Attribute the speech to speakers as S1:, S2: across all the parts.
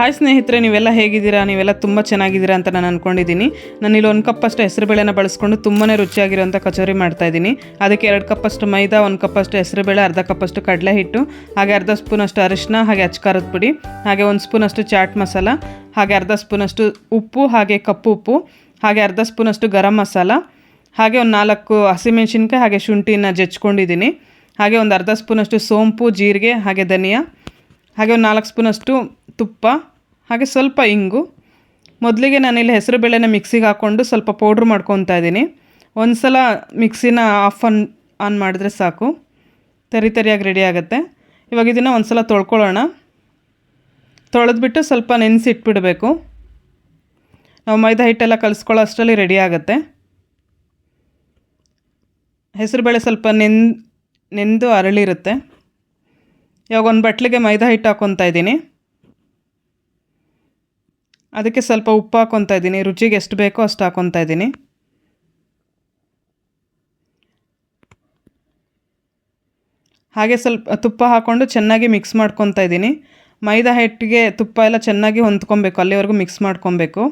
S1: Hi ಸ್ನೇಹಿತರೆ, ನೀವೆಲ್ಲ ಹೇಗಿದ್ದೀರಾ? ನೀವೆಲ್ಲ ತುಂಬ ಚೆನ್ನಾಗಿದ್ದೀರಾ ಅಂತ ನಾನು ಅಂದ್ಕೊಂಡಿದ್ದೀನಿ ನಾನು ಇಲ್ಲಿ ಒಂದು ಕಪ್ಪಷ್ಟು ಹೆಸರುಬೇಳೆನ ಬಳಸ್ಕೊಂಡು ತುಂಬಾ ರುಚಿಯಾಗಿರುವಂಥ ಕಚೋರಿ ಮಾಡ್ತಾ ಇದ್ದೀನಿ. ಅದಕ್ಕೆ ಎರಡು ಕಪ್ಪಷ್ಟು ಮೈದಾ, ಒಂದು ಕಪ್ಪಷ್ಟು ಹೆಸರುಬೇಳೆ ಅರ್ಧ ಕಪ್ಪಷ್ಟು ಕಡಲೆ ಹಿಟ್ಟು, ಹಾಗೆ ಅರ್ಧ ಸ್ಪೂನಷ್ಟು ಅರಿಶಿನ ಹಾಗೆ ಅಚ್ಕಾರದ ಪುಡಿ, ಹಾಗೆ ಒಂದು ಸ್ಪೂನಷ್ಟು ಚಾಟ್ ಮಸಾಲ, ಹಾಗೆ ಅರ್ಧ ಸ್ಪೂನಷ್ಟು ಉಪ್ಪು, ಹಾಗೆ ಕಪ್ಪು ಉಪ್ಪು, ಹಾಗೆ ಅರ್ಧ ಸ್ಪೂನಷ್ಟು ಗರಂ ಮಸಾಲ, ಹಾಗೆ ಒಂದು ನಾಲ್ಕು ಹಸಿಮೆಣಸಿನ್ಕಾಯಿ, ಹಾಗೆ ಶುಂಠಿನ ಜಚ್ಕೊಂಡಿದ್ದೀನಿ ಹಾಗೆ ಒಂದು ಅರ್ಧ ಸ್ಪೂನಷ್ಟು ಸೋಂಪು, ಜೀರಿಗೆ, ಹಾಗೆ ಧನಿಯಾ ಹಾಗೆ ಒಂದು ನಾಲ್ಕು ಸ್ಪೂನಷ್ಟು ತುಪ್ಪ, ಹಾಗೆ ಸ್ವಲ್ಪ ಇಂಗು. ಮೊದಲಿಗೆ ನಾನಿಲ್ಲಿ ಹೆಸರು ಬೇಳೆನ ಮಿಕ್ಸಿಗೆ ಹಾಕ್ಕೊಂಡು ಸ್ವಲ್ಪ ಪೌಡ್ರ್ ಮಾಡ್ಕೊತಾ ಇದ್ದೀನಿ. ಒಂದು ಸಲ ಮಿಕ್ಸಿನ ಆಫ್ ಆನ್ ಆನ್ ಮಾಡಿದ್ರೆ ಸಾಕು. ತರಿ ತರಿಯಾಗಿ ರೆಡಿ ಆಗುತ್ತೆ. ಇವಾಗ ಇದನ್ನು ಒಂದು ಸಲ ತೊಳ್ಕೊಳ್ಳೋಣ. ತೊಳೆದ್ಬಿಟ್ಟು ಸ್ವಲ್ಪ ನೆನೆಸಿಟ್ಬಿಡಬೇಕು. ನಾವು ಮೈದಾ ಹಿಟ್ಟೆಲ್ಲ ಕಲಿಸ್ಕೊಳ್ಳೋ ಅಷ್ಟರಲ್ಲಿ ರೆಡಿ ಆಗುತ್ತೆ. ಹೆಸರುಬೇಳೆ ಸ್ವಲ್ಪ ನೆನ್, ನೆಂದು ಅರಳಿರುತ್ತೆ. ಇವಾಗ ಒಂದು ಬಟ್ಲಿಗೆ ಮೈದಾ ಹಿಟ್ಟು ಹಾಕ್ಕೊತಾ ಇದ್ದೀನಿ. ಅದಕ್ಕೆ ಸ್ವಲ್ಪ ಉಪ್ಪು ಹಾಕ್ಕೊತಾ ಇದ್ದೀನಿ. ರುಚಿಗೆ ಎಷ್ಟು ಬೇಕೋ ಅಷ್ಟು ಹಾಕ್ಕೊತಾ ಇದ್ದೀನಿ. ಹಾಗೆ ಸ್ವಲ್ಪ ತುಪ್ಪ ಹಾಕ್ಕೊಂಡು ಚೆನ್ನಾಗಿ ಮಿಕ್ಸ್ ಮಾಡ್ಕೊತಾ ಇದ್ದೀನಿ. ಮೈದಾ ಹಿಟ್ಟಿಗೆ ತುಪ್ಪ ಎಲ್ಲ ಚೆನ್ನಾಗಿ ಹೊಂದ್ಕೊಬೇಕು. ಅಲ್ಲಿವರೆಗೂ ಮಿಕ್ಸ್ ಮಾಡ್ಕೊಬೇಕು.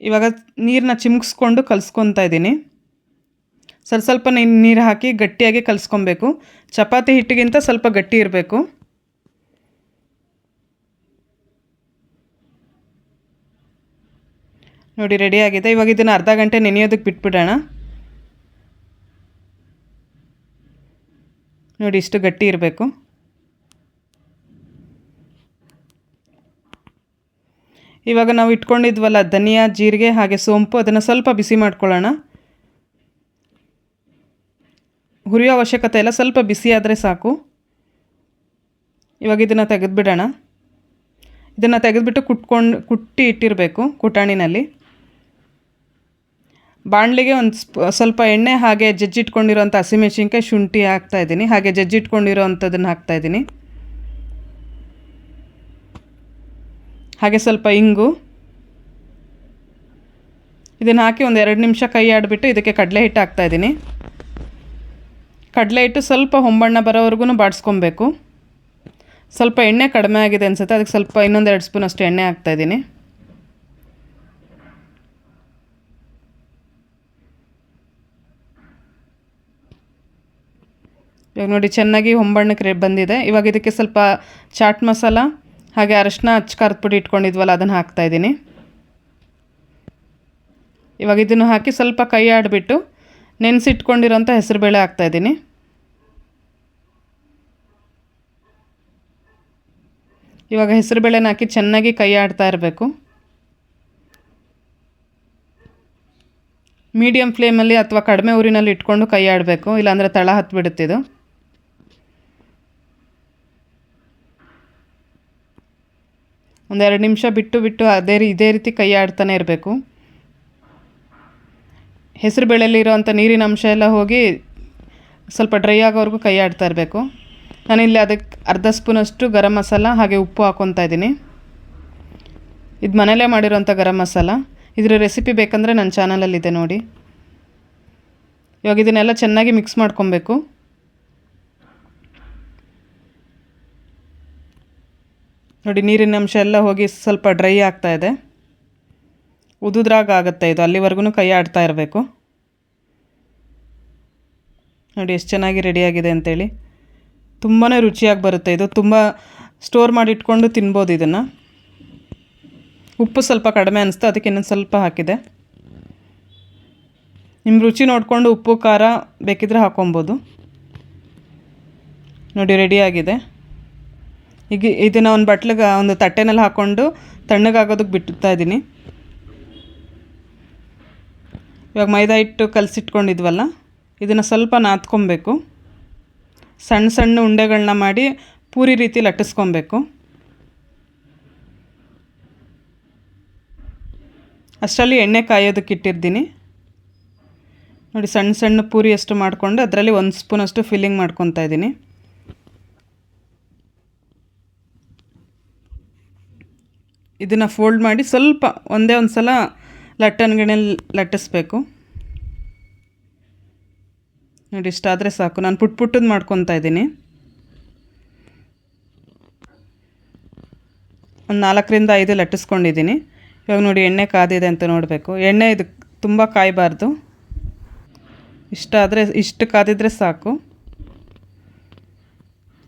S1: ಇವಾಗ ನೀರನ್ನ ಚಿಮುಕ್ಸ್ಕೊಂಡು ಕಲಿಸ್ಕೊತಾ ಇದ್ದೀನಿ. ಸ್ವಲ್ಪ ಸ್ವಲ್ಪ ನೀರು ಹಾಕಿ ಗಟ್ಟಿಯಾಗಿ ಕಲಿಸ್ಕೊಬೇಕು. ಚಪಾತಿ ಹಿಟ್ಟಿಗಿಂತ ಸ್ವಲ್ಪ ಗಟ್ಟಿ ಇರಬೇಕು. ನೋಡಿ ರೆಡಿಯಾಗಿದೆ ಇವಾಗ ಇದನ್ನು ಅರ್ಧ ಗಂಟೆ ನೆನೆಯೋದಕ್ಕೆ ಬಿಟ್ಬಿಡೋಣ. ನೋಡಿ, ಇಷ್ಟು ಗಟ್ಟಿ ಇರಬೇಕು. ಇವಾಗ ನಾವು ಇಟ್ಕೊಂಡಿದ್ವಲ್ಲ, ಧನಿಯಾ, ಜೀರಿಗೆ ಹಾಗೆ ಸೋಂಪು, ಅದನ್ನು ಸ್ವಲ್ಪ ಬಿಸಿ ಮಾಡ್ಕೊಳ್ಳೋಣ. ಹುರಿಯೋ ಅವಶ್ಯಕತೆ ಇಲ್ಲ. ಸ್ವಲ್ಪ ಬಿಸಿ ಆದರೆ ಸಾಕು. ಇವಾಗ ಇದನ್ನು ತೆಗೆದುಬಿಡೋಣ. ಇದನ್ನು ತೆಗೆದುಬಿಟ್ಟು ಕುಟ್ಕೊಂಡು, ಕುಟ್ಟಿ ಇಟ್ಟಿರಬೇಕು ಕುಟಾಣಿನಲ್ಲಿ. ಬಾಣಲಿಗೆ ಒಂದು ಸ್ವಲ್ಪ ಎಣ್ಣೆ ಹಾಗೆ ಜಜ್ಜಿಟ್ಕೊಂಡಿರೋಂಥ ಹಸಿಮೆಣ್ಸಿನ್ಕಾಯಿ ಶುಂಠಿ ಹಾಕ್ತಾಯಿದ್ದೀನಿ ಹಾಗೆ ಜಜ್ಜಿಟ್ಕೊಂಡಿರೋ ಅಂಥದ್ದನ್ನು ಹಾಕ್ತಾಯಿದ್ದೀನಿ ಹಾಗೆ ಸ್ವಲ್ಪ ಇಂಗು. ಇದನ್ನು ಹಾಕಿ ಒಂದು ಎರಡು ನಿಮಿಷ ಕೈ ಆಡಿಬಿಟ್ಟು ಇದಕ್ಕೆ ಕಡಲೆ ಹಿಟ್ಟು ಹಾಕ್ತಾಯಿದ್ದೀನಿ ಕಡಲೆ ಹಿಟ್ಟು ಸ್ವಲ್ಪ ಹೊಂಬಣ್ಣ ಬರೋವರೆಗೂ ಬಾಡಿಸ್ಕೊಬೇಕು. ಸ್ವಲ್ಪ ಎಣ್ಣೆ ಕಡಿಮೆ ಆಗಿದೆ ಅನಿಸುತ್ತೆ, ಅದಕ್ಕೆ ಸ್ವಲ್ಪ ಇನ್ನೊಂದು ಎರಡು ಸ್ಪೂನ್ ಅಷ್ಟು ಎಣ್ಣೆ ಹಾಕ್ತಾಯಿದ್ದೀನಿ ಇವಾಗ ನೋಡಿ ಚೆನ್ನಾಗಿ ಹೊಂಬಣ್ಣಕ್ಕೆ ಬಂದಿದೆ. ಇವಾಗ ಇದಕ್ಕೆ ಸ್ವಲ್ಪ ಚಾಟ್ ಮಸಾಲ, ಹಾಗೆ ಅರಶಿನ ಹಚ್ಕಾರದ ಪುಡಿ ಇಟ್ಕೊಂಡಿದ್ವಲ್ಲ, ಅದನ್ನು ಹಾಕ್ತಾಯಿದ್ದೀನಿ ಇವಾಗ ಇದನ್ನು ಹಾಕಿ ಸ್ವಲ್ಪ ಕೈ ಆಡಿಬಿಟ್ಟು ನೆನೆಸಿಟ್ಕೊಂಡಿರೋಂಥ ಹೆಸರುಬೇಳೆ ಹಾಕ್ತಾಯಿದ್ದೀನಿ ಇವಾಗ ಹೆಸರುಬೇಳೆನ ಹಾಕಿ ಚೆನ್ನಾಗಿ ಕೈ ಆಡ್ತಾ ಇರಬೇಕು. ಮೀಡಿಯಮ್ ಫ್ಲೇಮಲ್ಲಿ ಅಥವಾ ಕಡಿಮೆ ಊರಿನಲ್ಲಿ ಇಟ್ಕೊಂಡು ಕೈ ಆಡಬೇಕು, ಇಲ್ಲಾಂದರೆ ತಳ ಹತ್ಬಿಡುತ್ತಿದು ಒಂದೆರಡು ನಿಮಿಷ ಬಿಟ್ಟು ಬಿಟ್ಟು ಅದೇ ಇದೇ ರೀತಿ ಕೈ ಆಡ್ತಾನೆ ಇರಬೇಕು. ಹೆಸರು ಬೇಳೆಯಲ್ಲಿರೋವಂಥ ನೀರಿನ ಅಂಶ ಎಲ್ಲ ಹೋಗಿ ಸ್ವಲ್ಪ ಡ್ರೈ ಆಗೋವರೆಗೂ ಕೈ ಆಡ್ತಾ ಇರಬೇಕು. ನಾನಿಲ್ಲಿ ಅದಕ್ಕೆ ಅರ್ಧ ಸ್ಪೂನಷ್ಟು ಗರಂ ಮಸಾಲ, ಹಾಗೆ ಉಪ್ಪು ಹಾಕ್ಕೊತಾ ಇದ್ದೀನಿ. ಇದು ಮನೆಯಲ್ಲೇ ಮಾಡಿರೋಂಥ ಗರಂ ಮಸಾಲ. ಇದರ ರೆಸಿಪಿ ಬೇಕಂದರೆ ನನ್ನ ಚಾನಲಲ್ಲಿದೆ ನೋಡಿ. ಇವಾಗ ಇದನ್ನೆಲ್ಲ ಚೆನ್ನಾಗಿ ಮಿಕ್ಸ್ ಮಾಡ್ಕೊಬೇಕು. ನೋಡಿ, ನೀರಿನ ಅಂಶ ಎಲ್ಲ ಹೋಗಿ ಸ್ವಲ್ಪ ಡ್ರೈ ಆಗ್ತಾ ಇದೆ. ಉದುದ್ರಾಗ ಆಗುತ್ತೆ ಇದು. ಅಲ್ಲಿವರೆಗೂ ಕೈ ಆಡ್ತಾ ಇರಬೇಕು. ನೋಡಿ ಎಷ್ಟು ಚೆನ್ನಾಗಿ ರೆಡಿಯಾಗಿದೆ ಅಂತೇಳಿ. ತುಂಬಾ ರುಚಿಯಾಗಿ ಬರುತ್ತೆ ಇದು. ತುಂಬ ಸ್ಟೋರ್ ಮಾಡಿ ಇಟ್ಕೊಂಡು ತಿನ್ಬೋದು ಇದನ್ನು. ಉಪ್ಪು ಸ್ವಲ್ಪ ಕಡಿಮೆ ಅನಿಸ್ತು, ಅದಕ್ಕೆ ಇನ್ನೊಂದು ಸ್ವಲ್ಪ ಹಾಕಿದೆ. ನಿಮ್ಮ ರುಚಿ ನೋಡಿಕೊಂಡು ಉಪ್ಪು, ಖಾರ ಬೇಕಿದ್ರೆ ಹಾಕೊಬೋದು. ನೋಡಿ ರೆಡಿಯಾಗಿದೆ ಈಗ ಇದನ್ನು ಒಂದು ಬಟ್ಲಿಗೆ, ಒಂದು ತಟ್ಟೆನಲ್ಲಿ ಹಾಕ್ಕೊಂಡು ತಣ್ಣಗಾಗೋದಕ್ಕೆ ಬಿಡ್ತಾ ಇದ್ದೀನಿ ಇವಾಗ ಮೈದಾ ಹಿಟ್ಟು ಕಲಸಿಟ್ಕೊಂಡಿದ್ವಲ್ಲ, ಇದನ್ನು ಸ್ವಲ್ಪ ನಾದ್ಕೊಬೇಕು ಸಣ್ಣ ಸಣ್ಣ ಉಂಡೆಗಳನ್ನ ಮಾಡಿ ಪೂರಿ ರೀತಿ ಲಟ್ಟಿಸ್ಕೊಬೇಕು. ಅಷ್ಟರಲ್ಲಿ ಎಣ್ಣೆ ಕಾಯೋದಕ್ಕೆ ಇಟ್ಟಿರ್ತೀನಿ. ನೋಡಿ, ಸಣ್ಣ ಸಣ್ಣ ಪೂರಿ ಅಷ್ಟು ಮಾಡಿಕೊಂಡು ಅದರಲ್ಲಿ ಒಂದು ಸ್ಪೂನಷ್ಟು ಫಿಲ್ಲಿಂಗ್ ಮಾಡ್ಕೊತಾ ಇದ್ದೀನಿ. ಇದನ್ನು ಫೋಲ್ಡ್ ಮಾಡಿ ಸ್ವಲ್ಪ ಒಂದೇ ಒಂದು ಸಲ ಲಟ್ಟನ್ಗಿಣಲ್ಲಿ ಲಟ್ಟಿಸ್ಬೇಕು. ನೋಡಿ, ಇಷ್ಟಾದರೆ ಸಾಕು. ನಾನು ಪುಟ್ ಪುಟ್ಟದ್ದು ಮಾಡ್ಕೊತಾ ಇದ್ದೀನಿ. ಒಂದು ನಾಲ್ಕರಿಂದ ಐದು ಲಟ್ಟಿಸ್ಕೊಂಡಿದ್ದೀನಿ. ಇವಾಗ ನೋಡಿ, ಎಣ್ಣೆ ಕಾದಿದೆ ಅಂತ ನೋಡಬೇಕು. ಎಣ್ಣೆ ಇದು ತುಂಬ ಕಾಯಬಾರ್ದು. ಇಷ್ಟಾದರೆ, ಇಷ್ಟು ಕಾದಿದ್ರೆ ಸಾಕು.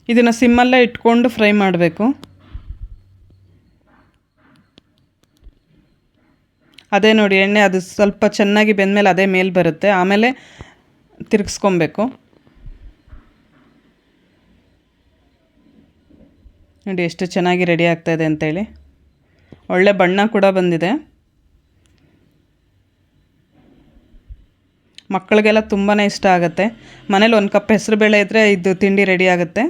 S1: ಇದನ್ನು ಸಿಮ್ಮಲ್ಲೇ ಇಟ್ಕೊಂಡು ಫ್ರೈ ಮಾಡಬೇಕು. ಅದೇ ನೋಡಿ ಎಣ್ಣೆ ಅದು ಸ್ವಲ್ಪ ಚೆನ್ನಾಗಿ ಬೆಂದಮೇಲೆ ಅದೇ ಮೇಲೆ ಬರುತ್ತೆ. ಆಮೇಲೆ ತಿರುಗಿಸ್ಕೊಬೇಕು. ನೋಡಿ ಎಷ್ಟು ಚೆನ್ನಾಗಿ ರೆಡಿ ಆಗ್ತಾಯಿದೆ ಅಂತೇಳಿ. ಒಳ್ಳೆ ಬಣ್ಣ ಕೂಡ ಬಂದಿದೆ. ಮಕ್ಕಳಿಗೆಲ್ಲ ತುಂಬಾ ಇಷ್ಟ ಆಗುತ್ತೆ. ಮನೇಲಿ ಒಂದು ಕಪ್ ಹೆಸರುಬೇಳೆ ಇದ್ದರೆ ಇದು ತಿಂಡಿ ರೆಡಿ ಆಗುತ್ತೆ.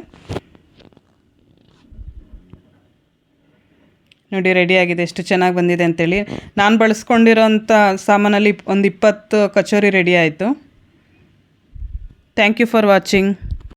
S1: ನೋಡಿ ರೆಡಿ ಆಗಿದೆ, ಎಷ್ಟು ಚೆನ್ನಾಗಿ ಬಂದಿದೆ ಅಂತೇಳಿ. ನಾನು ಬಳಸ್ಕೊಂಡಿರೋಂಥ ಸಾಮಾನಲ್ಲಿ ಒಂದು ಇಪ್ಪತ್ತು ಕಚೋರಿ ರೆಡಿ ಆಯಿತು. Thank you for watching